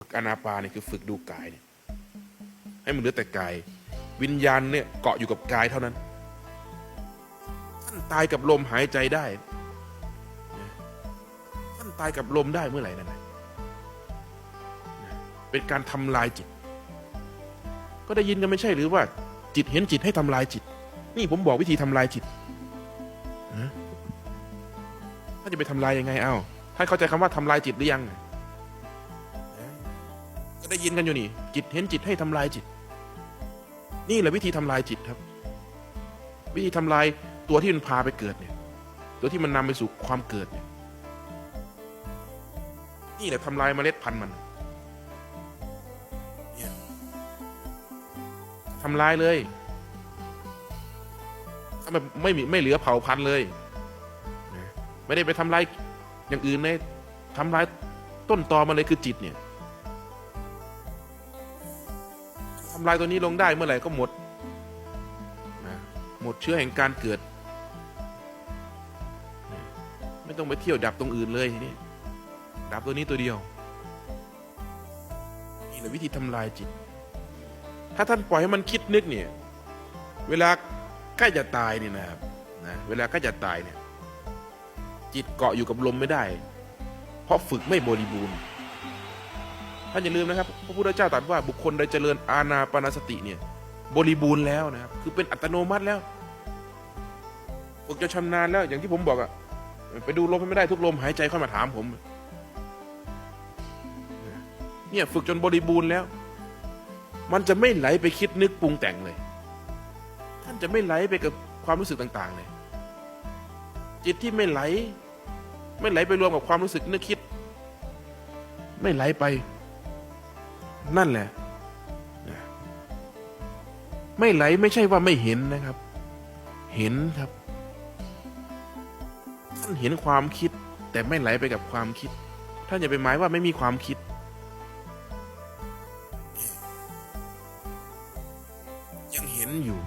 ฝึกอนาปาเนี่ยคือฝึกดูกายเนี่ยให้มันเหลือแต่กาย วิญญาณเนี่ยเกาะอยู่กับกายเท่านั้นท่านตายกับลมหายใจได้ท่านตายกับลมได้เมื่อไหร่นั่นเป็นการทำลายจิต ก็ได้ยินกันไม่ใช่หรือว่า จิตเห็นจิตให้ทำลายจิต นี่ผมบอกวิธีทำลายจิตฮะท่านจะไปทำลายยังไงเอ้าท่านเข้าใจคำว่าทำลายจิตหรือยัง ได้ยินกันอยู่นี่ จิตเห็นจิตให้ทำลายจิต นี่แหละวิธีทำลายจิตครับ วิธีทำลายตัวที่มันพาไปเกิดเนี่ย ตัวที่มันนำไปสู่ความเกิดเนี่ย นี่แหละทำลายเมล็ดพันธุ์มันเนี่ยทำลายเลยถ้ามันไม่มีไม่เหลือเผ่าพันธุ์เลยไม่ได้ไปทำลายอย่างอื่นเลยทำลายต้นตอมันเลยคือจิตเนี่ยำลายตัวนี้ลงได้เมื่อไหร่ก็หมดนะหมดเชื้อแห่งการเกิด ไม่ต้องไปเที่ยวดับตรงอื่นเลยทีนี้ดับตัวนี้ตัวเดียวนี่แหละวิธีทำลายจิต ถ้าท่านปล่อยให้มันคิดนึกเนี่ย เวลาใกล้จะตายเนี่ยนะครับนะเวลาใกล้จะตายเนี่ย จิตเกาะอยู่กับลมไม่ได้ เพราะฝึกไม่บริบูรณ์ ท่านอย่าลืมนะครับพระพุทธเจ้าตรัสว่าบุคคลใดเจริญอาณาปณสติเนี่ยบริบูรณ์แล้วนะครับ คือเป็นอัตโนมัติแล้วฝึกจะชำนาญแล้ว อย่างที่ผมบอกอะไปดูลมไม่ได้ทุกลมหายใจเข้ามาถามผม เนี่ยฝึกจนบริบูรณ์แล้ว มันจะไม่ไหลไปคิดนึกปรุงแต่งเลย ท่านจะไม่ไหลไปกับความรู้สึกต่าง ๆ เลย จิตที่ไม่ไหล ไม่ไหลไปรวมกับความรู้สึกนึกคิด ไม่ไหลไป นั่นแหละ ไม่ไหลไม่ใช่ว่าไม่เห็นนะครับ เห็นครับท่านเห็นความคิด แต่ไม่ไหลไปกับความคิด ท่านอย่าไปหมายว่าไม่มีความคิด ยังเห็นอยู่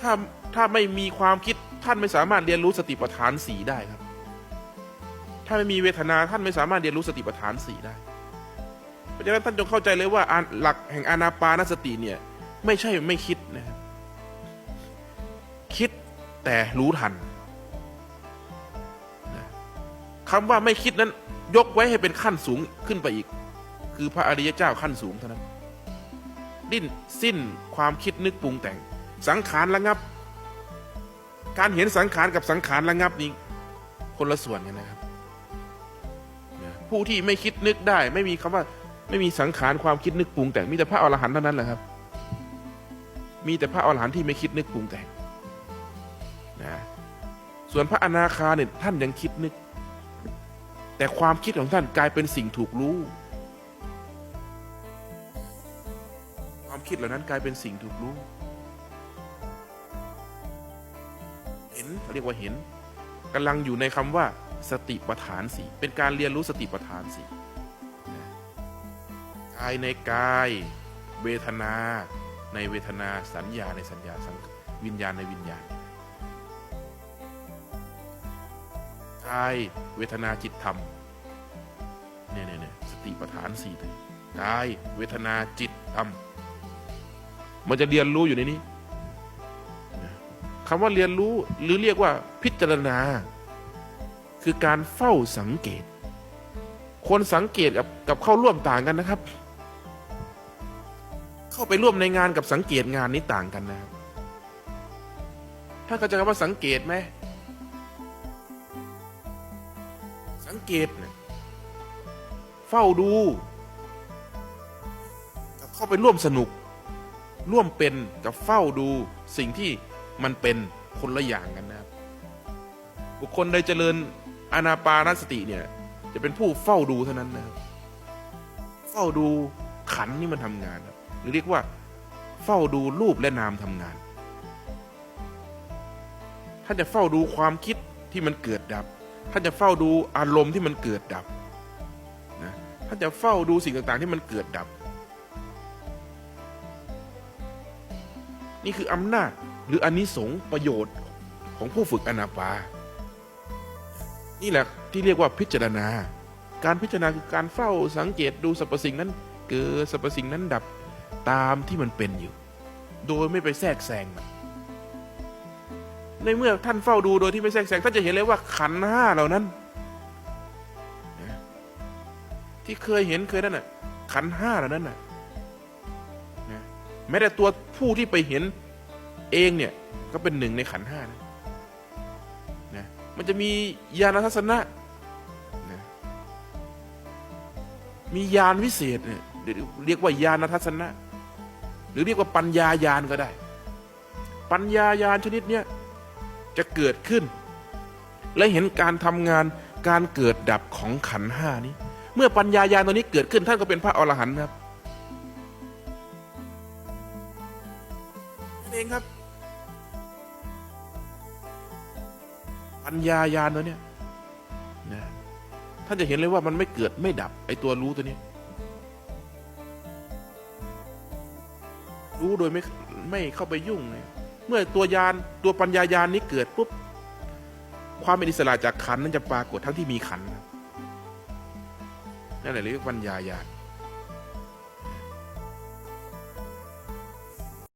ถ้าถ้าไม่มีความคิดท่านไม่สามารถเรียนรู้สติปัฏฐานสีได้ครับ ถ้าไม่มีเวทนาท่านไม่สามารถเรียนรู้สติปัฏฐานสี่ได้ เพราะฉะนั้นท่านจงเข้าใจเลยว่าหลักแห่งอานาปานสติเนี่ยไม่ใช่ไม่คิดนะครับคิดแต่รู้ทันคำว่าไม่คิดนั้น ยกไว้ให้เป็นขั้นสูงขึ้นไปอีก คือพระอริยเจ้าขั้นสูงเท่านั้น ดิ้นสิ้นความคิดนึกปรุงแต่ง สังขารระงับ การเห็นสังขารกับสังขารระงับนี้คนละส่วนกันนะครับ ผู้ที่ไม่คิดนึกได้ ไม่มีคำว่า ไม่มีสังขารความคิดนึกปรุงแต่งมีแต่พระอรหันต์เท่านั้นแหละครับ มีแต่พระอรหันต์ที่ไม่คิดนึกปรุงแต่งนะส่วนพระอนาคาเนี่ยท่านยังคิดนึก แต่ความคิดของท่านกลายเป็นสิ่งถูกรู้ ความคิดเหล่านั้นกลายเป็นสิ่งถูกรู้ เห็นเขาเรียกว่าเห็นกำลังอยู่ในคำว่า สติปัฏฐานสี่เป็นการเรียนรู้สติปัฏฐานสี่กายในกาย เวทนา ในเวทนาสัญญาในสัญญาสังวิญญาณในวิญญาณกายเวทนาจิตธรรมเนี่ยเนี่ยเนี่ยสติปัฏฐานสี่เลยกายเวทนาจิตธรรมมันจะเรียนรู้อยู่ในนี้คำว่าเรียนรู้หรือเรียกว่าพิจารณา คือการเฝ้าสังเกต คนสังเกตกับกับเข้าร่วมต่างกันนะครับ เข้าไปร่วมในงานกับสังเกตงานนี้ต่างกันนะครับถ้านเข้าใจคำว่าสังเกตไหมสังเกตเนี่ยเฝ้าดู กับเข้าไปร่วมสนุก ร่วมเป็นกับเฝ้าดูสิ่งที่มันเป็นคนละอย่างกันนะครับ บุคคลใดเจริญ อานาปานสติเนี่ย จะเป็นผู้เฝ้าดูเท่านั้นนะครับ เฝ้าดูขันนี่มันทำงานหรือเรียกว่า เฝ้าดูรูปและนามทำงาน ท่านจะเฝ้าดูความคิดที่มันเกิดดับ ท่านจะเฝ้าดูอารมณ์ที่มันเกิดดับนะท่านจะเฝ้าดูสิ่งต่างๆ ที่มันเกิดดับ นี่คืออำนาจหรืออนนิสงส์ประโยชน์ของผู้ฝึกอนาปา นี่แหละที่เรียกว่าพิจารณา การพิจารณาคือการเฝ้าสังเกตดูสรรพสิ่งนั้น เกิดสรรพสิ่งนั้นดับตามที่มันเป็นอยู่ โดยไม่ไปแทรกแซงมันในเมื่อท่านเฝ้าดูโดยที่ไม่แทรกแซงท่านจะเห็นเลยว่าขันห้าเหล่านั้น ที่เคยเห็นเคยนั่นน่ะขันห้าเหล่านั้นน่ะแม้แต่ตัวผู้ที่ไปเห็นเองเนี่ยก็เป็นหนึ่งในขันห้านะ มันจะมีญาณทัศนะนะมีญาณวิเศษเนี่ยหรือเรียกว่าญาณทัศนะ หรือเรียกว่าปัญญายานก็ได้ ปัญญายานชนิดเนี้ยจะเกิดขึ้น และเห็นการทำงานการเกิดดับของขันห้านี้ เมื่อปัญญายานตัวนี้เกิดขึ้นท่านก็เป็นพระอรหันต์ครับนั่นเองครับ ปัญญายานตัวเนี้ยนะท่านจะเห็นเลยว่ามันไม่เกิดไม่ดับไอตัวรู้ตัวนี้รู้โดยไม่ไม่เข้าไปยุ่งเนี่ยเมื่อตัวยานตัวปัญญายานนี้เกิดปุ๊บความเป็นอิสระจากขันนั้นจะปรากฏทั้งที่มีขันนะนั่นแหละเรียกว่าปัญญายาน